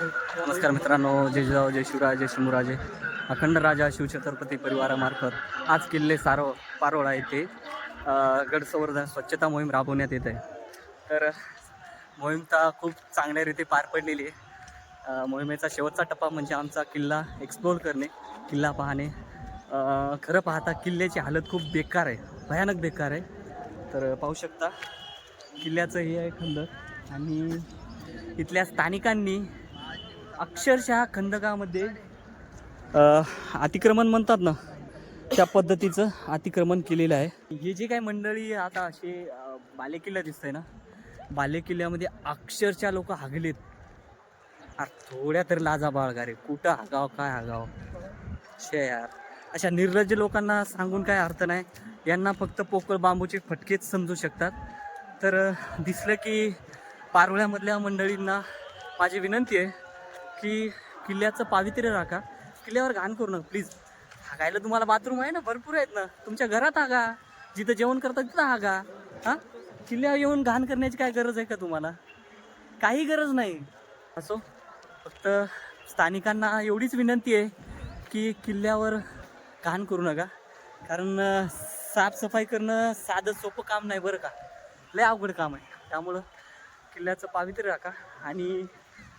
नमस्कार मित्रांनो जय जिजाऊ जय शिवराय जय शिवराजे अखंड राजा शिवछत्रपती परिवारामार्फत आज किल्ले सारो पारोळा येथे गडसंवर्धन स्वच्छता मोहीम राबवण्यात येत आहे. तर मोहीम तर खूप चांगल्या रीती पार पडलेली आहे. मोहिमेचा शेवटचा टप्पा म्हणजे आमचा किल्ला एक्सप्लोर करणे किल्ला पाहणे. खरं पाहता किल्ल्याची हालत खूप बेकार आहे भयानक बेकार आहे. तर पाहू शकता किल्ल्याचं हे आहे खंड. आणि इथल्या स्थानिकांनी अक्षरशः खंदकामध्ये अतिक्रमण म्हणतात ना त्या पद्धतीचं अतिक्रमण केलेलं आहे. हे जे काही मंडळी आता असे बालेकिल्ला दिसतंय ना बालेकिल्ल्यामध्ये अक्षरशः लोक हागलेत. अरे थोड्या तरी लाजा बाळगा रे. कुठं हागाव काय हागाव? शे यार. अशा निर्लज्ज लोकांना सांगून काय अर्थ नाही. यांना फक्त पोकळ बांबूचे फटकेच समजू शकतात. तर दिसलं की पारोळ्यामधल्या मंडळींना माझी विनंती आहे की किल्ल्याचं पावित्र्य राखा. किल्ल्यावर घाण करू नका प्लीज हागायला तुम्हाला बाथरूम आहे ना भरपूर आहेत ना. तुमच्या घरात हागा. जिथं जेवण करता तिथं हागा. हां? किल्ल्यावर येऊन घाण करण्याची काय गरज आहे का तुम्हाला? काही गरज नाही. असो फक्त स्थानिकांना एवढीच विनंती आहे की किल्ल्यावर घाण करू नका. कारण साफसफाई करणं साधं सोपं काम नाही बरं का. लय अवघड काम आहे. त्यामुळं किल्ल्याचं पावित्र्य राखा आणि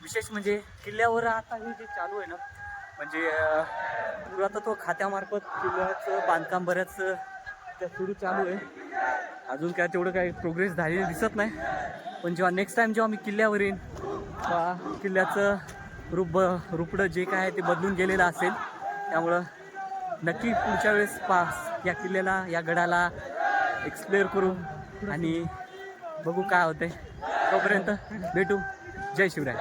विशेष म्हणजे किल्ल्यावर आता हे जे चालू आहे ना म्हणजे पुरातत्व खात्यामार्फत किल्ल्याचं बांधकाम बऱ्याच त्या सुरू चालू आहे. अजून काय तेवढं काही प्रोग्रेस झालेली दिसत नाही. पण जेव्हा नेक्स्ट टाईम जेव्हा मी किल्ल्यावर येईन तेव्हा किल्ल्याचं रूप ब जे काय आहे ते बदलून गेलेलं असेल. त्यामुळं नक्की पुढच्या वेळेस पास या किल्ल्याला या गडाला एक्सप्लोअर करू आणि बघू काय होतंय. तोपर्यंत भेटू. जय शिवराय.